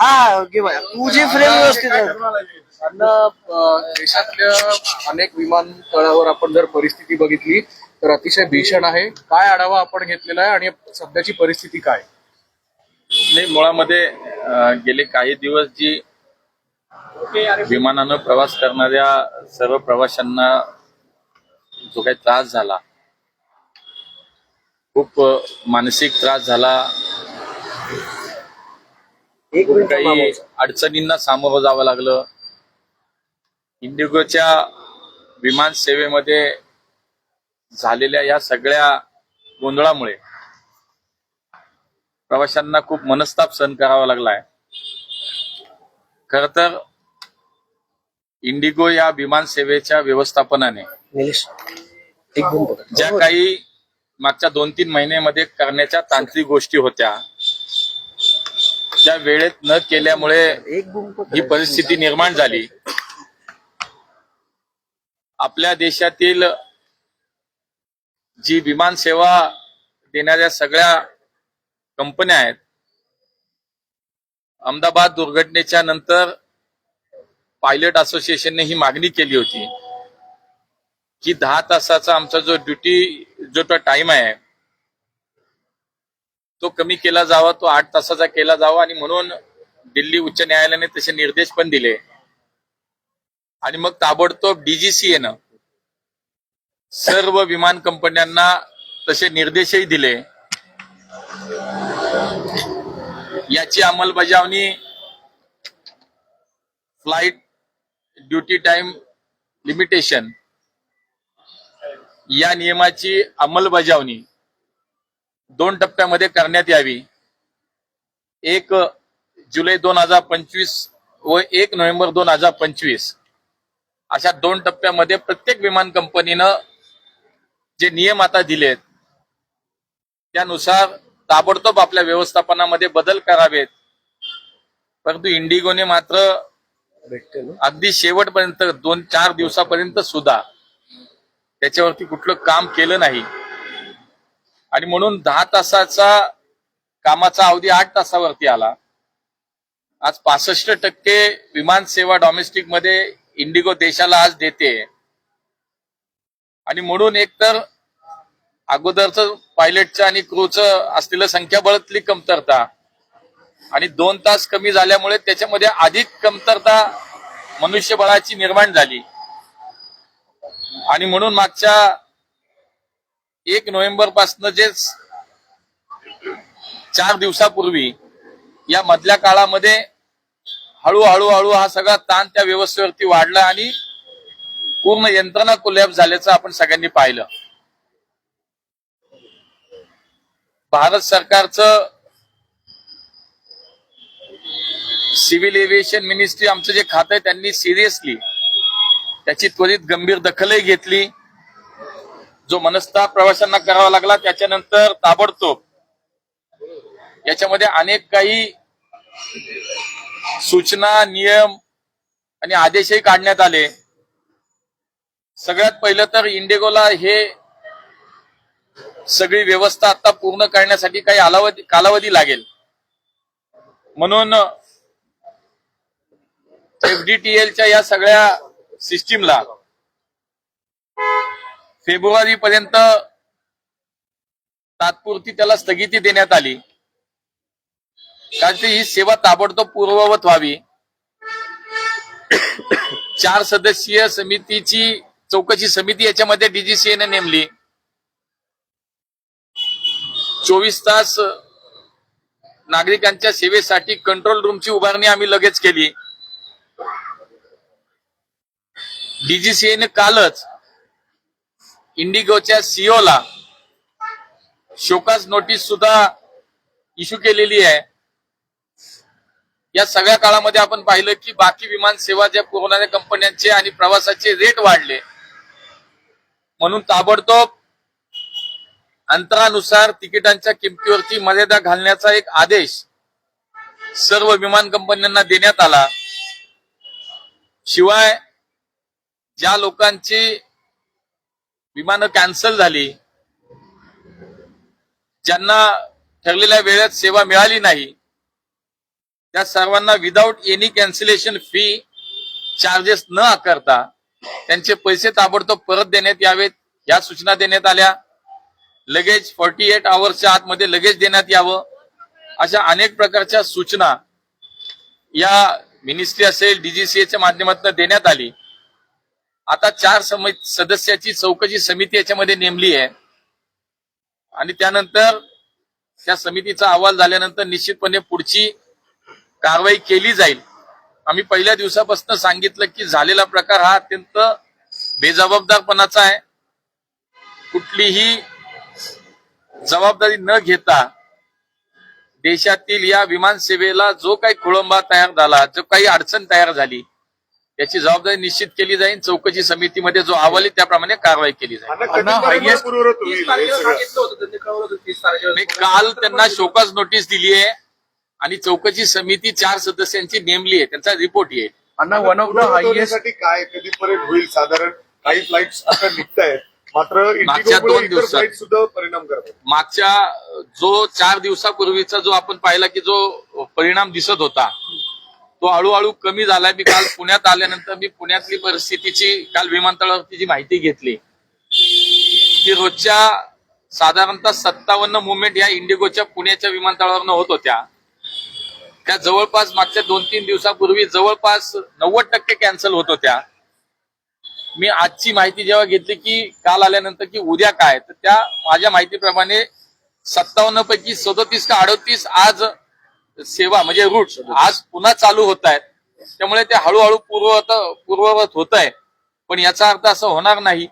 हा. तुझी फ्रेम व्यवस्थित देशातल्या अनेक विमानतळावर आपण जर परिस्थिती बघितली तर अतिशय भीषण आहे. काय आढावा आपण घेतलेला आहे आणि सध्याची परिस्थिती काय? नाही मुळामध्ये गेले काही दिवस जी विमानानं प्रवास करणाऱ्या सर्व प्रवाशांना जो काही त्रास झाला खूप मानसिक त्रास झाला. काही. अडचणींना सामोरं जावं लागलं. इंडिगोच्या विमान सेवेमध्ये झालेल्या या सगळ्या गोंधळामुळे प्रवाशांना खूप मनस्ताप सहन करावा लागलाय. खर तर इंडिगो या विमान सेवेच्या व्यवस्थापनाने ज्या काही मागच्या दोन तीन महिन्यामध्ये करण्याच्या तांत्रिक गोष्टी होत्या. त्या वेळेत न केल्यामुळे ही परिस्थिती निर्माण झाली. आपल्या देशातील जी विमान सेवा देणाऱ्या सगळ्या कंपन्या आहेत अहमदाबाद दुर्घटनेच्या नंतर पायलट असोसिएशनने ही मागणी केली होती की दहा तासाचा आमचा जो ड्युटी जो तो टाइम आहे तो कमी केला जावा तो आठ तासाचा केला जावा आणि म्हणून दिल्ली उच्च न्यायालयाने तसे निर्देश पण दिले. आणि मग ताबडतोब डीजीसीएनं सर्व विमान कंपन्यांना तसे निर्देशही दिले. याची अंमलबजावणी फ्लाईट ड्युटी टाइम लिमिटेशन या नियमाची अंमलबजावणी दोन टप्प्यामध्ये करण्यात यावी. एक जुलै दोन हजार पंचवीस व एक नोव्हेंबर दोन हजार पंचवीस अशा दोन टप्प्यामध्ये प्रत्येक विमान कंपनीनं जे नियम आता दिलेत त्यानुसार ताबडतोब आपल्या व्यवस्थापनामध्ये बदल करावेत. परंतु इंडिगोने मात्र अगदी शेवटपर्यंत दोन चार दिवसापर्यंत सुद्धा त्याच्यावरती कुठलं काम केलं नाही. आणि म्हणून दहा तासाचा कामाचा अवधी आठ तासावरती आला. आज पासष्ट टक्के विमान सेवा डॉमेस्टिकमध्ये इंडिगो देशाला आज देते. आणि म्हणून एकतर अगोदरच पायलटचं आणि क्रूचं असलेलं संख्याबळातली कमतरता. आणि दोन तास कमी झाल्यामुळे त्याच्यामध्ये अधिक कमतरता मनुष्यबळाची निर्माण झाली. आणि म्हणून मागच्या एक नोव्हेंबरपासून जे चार दिवसापूर्वी या मधल्या काळामध्ये हळूहळू हळू हा सगळा ताण त्या व्यवस्थेवरती वाढला आणि पूर्ण यंत्रणा कोलॅप झाल्याचं आपण सगळ्यांनी पाहिलं. भारत सरकारचं सिव्हिल एव्हिएशन मिनिस्ट्री आमचं जे खातं आहे त्यांनी सिरियसली त्याची त्वरित गंभीर दखलही घेतली. जो मनस्ताप प्रवाशांना करावा लागला त्याच्यानंतर ताबडतोब याच्यामध्ये अनेक काही सूचना नियम आणि आदेशही काढण्यात आले. सगळ्यात पहिलं तर इंडिगोला हे सगळी व्यवस्था आता पूर्ण करण्यासाठी काही कालावधी कालावधी लागेल. म्हणून एफडीटीएलच्या या सगळ्या सिस्टीमला. फेब्रुवारी पर्यंत तात्पुरती त्याला स्थगिती देण्यात आली. कारण ही सेवा ताबडतोब पूर्ववत व्हावी. चार सदस्यीय समितीची चौकशी समिती याच्यामध्ये डीजीसीएने नेमली. चोवीस तास नागरिकांच्या सेवेसाठी कंट्रोल रूमची उभारणी आम्ही लगेच केली. डीजीसीएने कालच इंडिगोच्या सीओला शोकास नोटीस सुद्धा इश्यू केलेली आहे. या सगळ्या काळामध्ये आपण पाहिलं की बाकी विमान सेवा ज्या पुरवणाऱ्या कंपन्यांचे आणि प्रवासाचे रेट वाढले. म्हणून ताबडतोब अंतरानुसार तिकिटांच्या किमतीवरची मर्यादा घालण्याचा एक आदेश सर्व विमान कंपन्यांना देण्यात आला. शिवाय ज्या लोकांची विमानं कॅन्सल झाली ज्यांना ठरलेल्या वेळेत सेवा मिळाली नाही त्या सर्वांना without any cancellation fee charges न आकारता त्यांचे पैसे ताबडतोब परत देण्यात यावेत या सूचना देण्यात आल्या. लगेच फॉर्टी एट आवर्सच्या आतमध्ये लगेच देण्यात यावं अशा अनेक प्रकारच्या सूचना या मिनिस्ट्री असेल डीजीसीएच्या माध्यमातून देण्यात आली. आता चार सदस्याची चौकशी समिती याच्यामध्ये नेमली आहे. आणि त्यानंतर त्या समितीचा अहवाल झाल्यानंतर निश्चितपणे पुढची कारवाई केली जाईल. आम्ही पहिल्या दिवसापासून सांगितलं की झालेला प्रकार हा अत्यंत बेजबाबदारपणाचा आहे. कुठलीही जबाबदारी न घेता देशातील या विमान सेवेला जो काही खोळंबा तयार झाला जो काही अडचण तयार झाली याची जबाबदारी निश्चित केली जाईल. चौकशी समितीमध्ये जो अहवाल आहे त्याप्रमाणे कारवाई केली जाईल. काल त्यांना शोकस नोटीस दिली आहे. आणि चौकशी समिती चार सदस्यांची नेमली आहे. त्यांचा रिपोर्ट येईल. अण्णा वन ऑफ द हायएस्ट काय कधीपर्यंत होईल? साधारण काही फ्लाईट आता निघतायत. मात्र मागच्या दोन दिवसात. सुद्धा परिणाम करतात. मागच्या जो चार दिवसापूर्वीचा जो आपण पाहिला की जो परिणाम दिसत होता तो हळूहळू कमी झालाय. मी काल पुण्यात आल्यानंतर मी पुण्यातली परिस्थितीची काल विमानतळावरती जी माहिती घेतली की रोजच्या साधारणतः सत्तावन्न मुवमेंट या इंडिगोच्या पुण्याच्या विमानतळावरनं होत होत्या. त्या जवळपास मागच्या दोन तीन दिवसापूर्वी जवळपास नव्वद टक्के कॅन्सल होत होत्या. मी आजची माहिती जेव्हा घेतली की काल आल्यानंतर की उद्या काय तर त्या माझ्या माहितीप्रमाणे सत्तावन्न पैकी सदोतीस का अडोतीस आज सेवा म्हणजे रूट आज पुन्हा चालू होत आहेत त्यामुळे ते हळूहळू पूर्ववत पूर्ववत होत आहे पण याचा अर्थ असं होणार नाही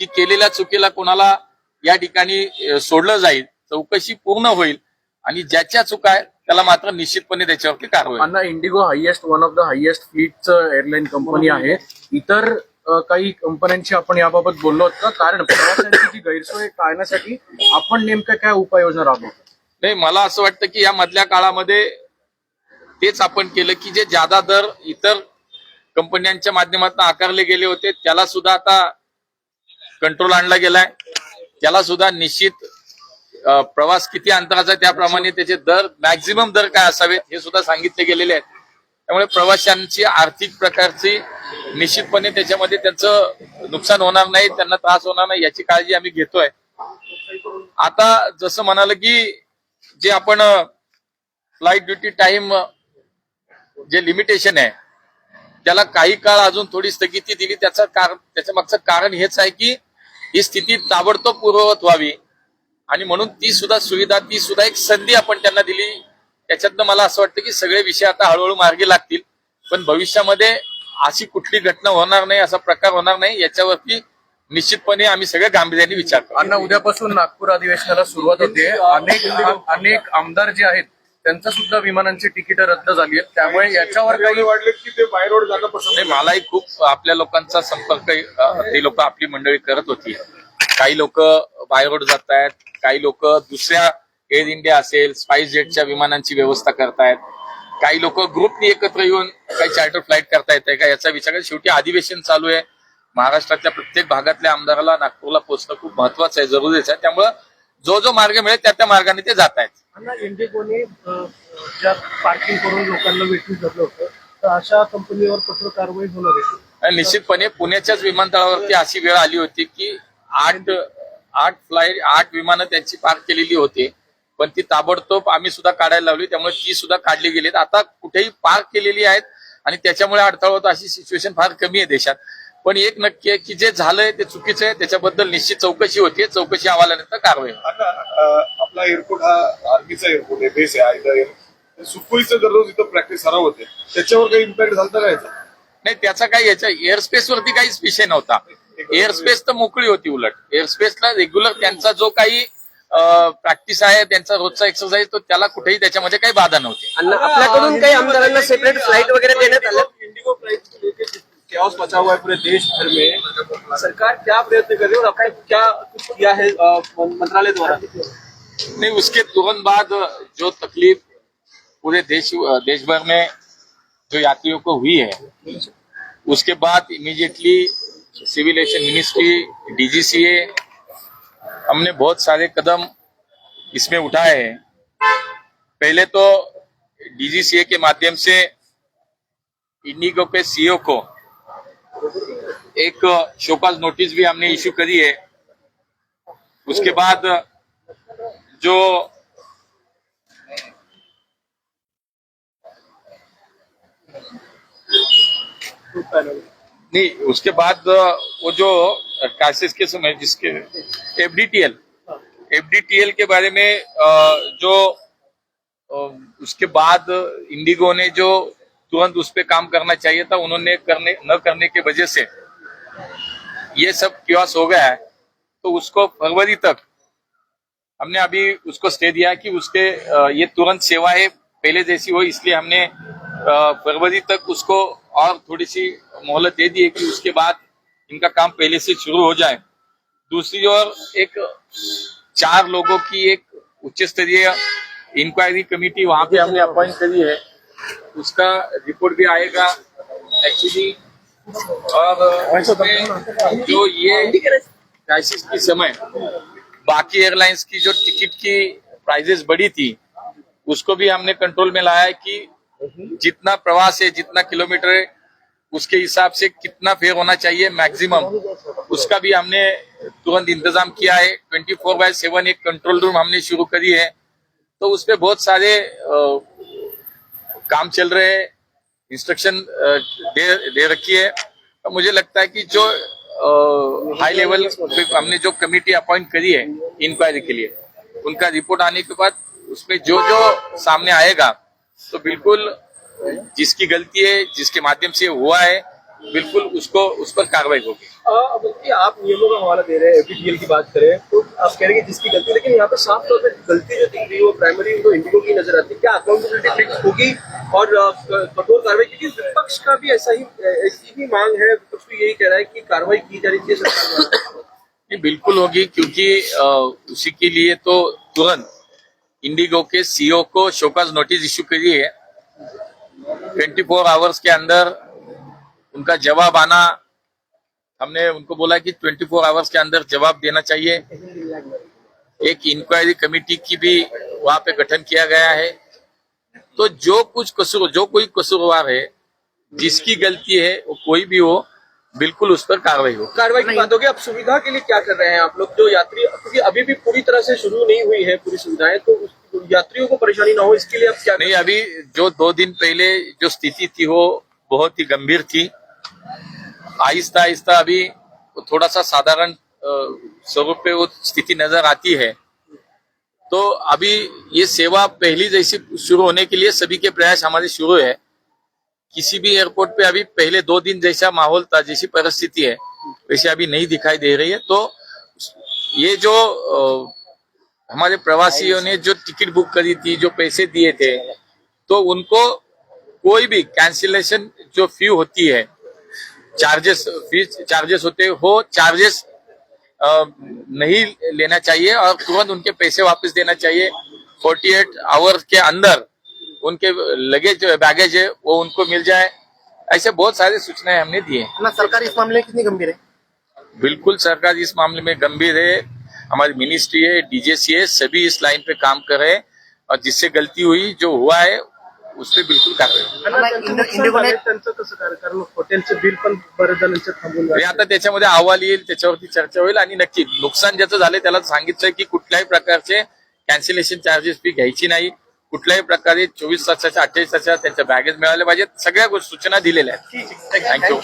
की केलेल्या चुकीला कोणाला या ठिकाणी सोडलं जाईल. चौकशी पूर्ण होईल. आणि ज्याच्या चुका आहेत त्याला मात्र निश्चितपणे त्याच्यावरती कारवाई IndiGo highest one of the highest फ्लीटचं airline company आहे. इतर काही कंपन्यांशी आपण याबाबत बोललो होतो? कारण प्रवाशांची जी गैरसोय टाळण्यासाठी आपण नेमक्या काय उपाययोजना राबवतो? नाही मला असं वाटतं की या मधल्या काळामध्ये तेच आपण केलं की जे जादा दर इतर कंपन्यांच्या माध्यमातून आकारले गेले होते त्याला सुद्धा आता कंट्रोल आणला गेलाय. त्याला सुद्धा निश्चित प्रवास किती अंतराचा त्याप्रमाणे त्याचे दर मॅक्झिमम दर काय असावेत हे सुद्धा सांगितले गेलेले आहेत. त्यामुळे प्रवाशांची आर्थिक प्रकारची निश्चितपणे त्याच्यामध्ये त्यांचं नुकसान होणार नाही त्यांना त्रास होणार नाही याची काळजी आम्ही घेतोय. आता जसं म्हणाल की जे आपण फ्लाईट ड्युटी टाइम जे लिमिटेशन आहे त्याला काही काळ अजून थोडी स्थगिती दिली. त्याचं कारण त्याच्या मागचं कारण हेच आहे की ही स्थिती ताबडतोब पूर्ववत व्हावी. आणि म्हणून ती सुद्धा सुविधा ती सुद्धा एक संधी आपण त्यांना दिली. त्याच्यातनं मला असं वाटतं की सगळे विषय आता हळूहळू मार्गी लागतील. पण भविष्यामध्ये अशी कुठली घटना होणार नाही असा प्रकार होणार नाही याच्यावरती निश्चितपणे आम्ही सगळे गांभीर्याने विचार करू अण्णा उद्यापासून नागपूर अधिवेशनाला सुरुवात होते. अनेक अनेक आमदार जे आहेत त्यांचा सुद्धा विमानांची तिकीट रद्द झाली आहेत. त्यामुळे याच्यावर काही वाढलेत की ते बाय रोड जागा पसंत नाही मलाही खूप आपल्या लोकांचा संपर्क ते लोक आपली मंडळी करत होती. काही लोक बायरोड जात आहेत काही लोक दुसऱ्या एअर इंडिया असेल स्पाइस जेटच्या विमानांची व्यवस्था करतायत. काही लोक ग्रुपनी एकत्र येऊन काही चार्टर फ्लाईट करता येते का? याचा विचार शेवटी अधिवेशन चालू आहे. महाराष्ट्रातल्या प्रत्येक भागातल्या आमदाराला नागपूरला पोहोचणं खूप महत्वाचं आहे जरुरीच आहे. त्यामुळं जो जो मार्ग मिळेल त्या त्या मार्गाने ते जात आहेत. इंडिगोने पार्किंग करून लोकांना धरलं होतं तर अशा कंपनीवर कठोर कारवाई होणार आहे. निश्चितपणे पुण्याच्याच विमानतळावरती अशी वेळ आली होती की आठ आठ फ्लाईट आठ विमानं त्यांची पार्क केलेली होती. पण ती ताबडतोब आम्ही सुद्धा काढायला लावली त्यामुळे ती सुद्धा काढली गेली आता कुठेही पार्क केलेली आहेत आणि त्याच्यामुळे अडथळा होता अशी सिच्युएशन फार कमी आहे देशात. पण एक नक्की आहे की जे झालंय ते चुकीचं आहे त्याच्याबद्दल निश्चित चौकशी होती चौकशी अहवालानंतर कारवाई आपला एअरपोर्ट हा आर्मीचा एअरपोर्ट आहे बेस आहे सुखोईचं दररोज इथं प्रॅक्टिस सराव होते त्याच्यावर काही इम्पॅक्ट झाला का याचा? नाही त्याचा काही याच्या एअरस्पेस वरती काहीच विषय नव्हता. एअरस्पेस तर मोकळी होती उलट. एअरस्पेसला रेग्युलर त्यांचा जो काही प्रॅक्टिस आहे त्यांचा रोजचा एक्सरसाइज तो त्याला कुठेही त्याच्यामध्ये काही बाधा नव्हती. आपल्याकडून काही आमदारांना सेपरेट फ्लाईट वगैरे देण्यात आलं? इंडिगो प्राइस क्या मचा हुआ है पूरे देश भर में। सरकार क्या प्रयत्न कर रही है और आपने क्या कुछ किया है मंत्रालय द्वारा? नहीं, उसके तुरंत बाद जो तकलीफ़ पूरे देश देश भर में जो यात्रियों को हुई है, उसके बाद immediately civil aviation ministry DGCA हमने बहुत सारे कदम इसमें उठाए हैं। पहले तो डीजीसीए के माध्यम से इंडिगो के सीईओ को एक शोकाज नोटिस भी हमने इश्यू करी है। उसके बाद, जो नहीं, उसके बाद वो जो क्राइसिस के समय जिसके एफडीटीएल एफडीटीएल के बारे में जो उसके बाद इंडिगो ने जो तुरंत उस पर काम करना चाहिए था, उन्होंने करने, न करने की वजह से। ये सब क्योस हो गया है? तो उसको फरवरी तक हमने अभी उसको स्टे दिया कि उसके ये तुरंत सेवाएँ पहले जैसी हो, इसलिए हमने फरवरी तक उसको और थोड़ी सी मोहलत दे दी है कि उसके बाद इनका काम पहले से शुरू हो जाए। दूसरी ओर एक चार लोगों की एक उच्च स्तरीय इंक्वायरी कमेटी वहाँ पे हमने अपॉइंट करी है। उसका रिपोर्ट भी आएगा एक्चुअली और जो ये क्राइसिस के समय बाकी एयरलाइंस की जो टिकट की प्राइजेस बढ़ी थी, उसको भी हमने कंट्रोल में लाया कि जितना प्रवास है, जितना किलोमीटर है, उसके हिसाब से कितना फेयर होना चाहिए मैक्सिमम उसका भी हमने तुरंत इंतज़ाम किया है। ट्वेंटी फोर बाय सेवन एक कंट्रोल रूम हमने शुरू करी है। तो उसपे बहुत सारे काम चल रहे हैं इंस्ट्रक्शन दे दे रखी है। तो मुझे लगता है कि जो हाई लेवल हमने जो कमेटी अपॉइंट करी है इंक्वायरी के लिए, उनका रिपोर्ट आने के बाद उसमें जो जो सामने आएगा तो बिल्कुल जिसकी गलती है, जिसके माध्यम से हुआ है, बिल्कुल उसको, उस पर कार्रवाई होगी। देखिए, आप नियमों का हवाला दे रहे हैं एपीटीएल की बात करें तो आप कह रहे हैं जिसकी गलती लेकिन यहाँ पे साफ़ तौर पे गलती जो दिख रही है वो प्राइमरी वो इंडिगो की नज़र आती है। क्या अकाउंटेबिलिटी फिक्स होगी और कठोर कार्रवाई क्योंकि विपक्ष का भी ऐसा ही ऐसी ही मांग है विपक्ष भी यही कह रहा है कि कार्रवाई की जानी चाहिए सरकार ये बिल्कुल होगी क्योंकि उसी के लिए तो तुरंत इंडिगो के सीईओ को शोकाज नोटिस इश्यू करी है 24 आवर्स के अंदर उनका जवाब आना हमने उनको बोला कि 24 आवर्स के अंदर जवाब देना चाहिए। एक इंक्वायरी कमेटी की भी वहाँ पे गठन किया गया है। तो जो कुछ कसूर जो कोई कसूरवार है जिसकी गलती है वो कोई भी हो बिल्कुल उस पर कार्रवाई हो। कार्रवाई की बात होगी अब सुविधा के लिए क्या कर रहे हैं आप लोग? जो यात्री क्योंकि अभी भी पूरी तरह से शुरू नहीं हुई है पूरी सुविधाएँ तो यात्रियों को परेशानी ना हो इसके लिए आप क्या नहीं अभी जो दो दिन पहले जो स्थिति थी वो बहुत ही गंभीर थी। आहिस्ता आहिस्ता अभी थोड़ा सा साधारण स्वरूप पे वो स्थिति नज़र आती है. तो अभी ये सेवा पहली जैसी शुरू होने के लिए सभी के प्रयास हमारे शुरू है. किसी भी एयरपोर्ट पे अभी पहले दो दिन जैसा माहौल था, जैसी परिस्थिति है, वैसे अभी नहीं दिखाई दे रही है. तो ये जो हमारे प्रवासियों ने जो टिकट बुक करी थी, जो पैसे दिए थे तो उनको कोई भी कैंसिलेशन जो फ़ी होती है चार्जेस फ़ीस चार्जेस होते हैं, चार्जेस नहीं लेना चाहिए और तुरंत उनके पैसे वापस देना चाहिए। 48 आवर्स के अंदर उनके लगेज बैगेज है वो उनको मिल जाए। ऐसे बहुत सारी सूचनाएँ हमने दी है सरकार इस मामले में कितनी गंभीर है? बिल्कुल सरकार इस मामले में गंभीर है। हमारी मिनिस्ट्री है डीजेसी है सभी इस लाइन पे काम कर रहे हैं। और जिससे गलती हुई जो हुआ है उस पर बिल्कुल हे। आता त्याच्यामध्ये अहवाल येईल त्याच्यावरती चर्चा होईल आणि नक्की नुकसान ज्याचं झालं त्याला सांगितलंय की कुठल्याही प्रकारचे कॅन्सलेशन चार्जेस फी घ्यायची नाही. कुठल्याही प्रकारे चोवीस तासाच्या अठ्ठावीस तासाच्या त्यांच्या बॅगेज मिळाल्या पाहिजेत. सगळ्या गोष्टी सूचना दिलेल्या आहेत. थँक्यू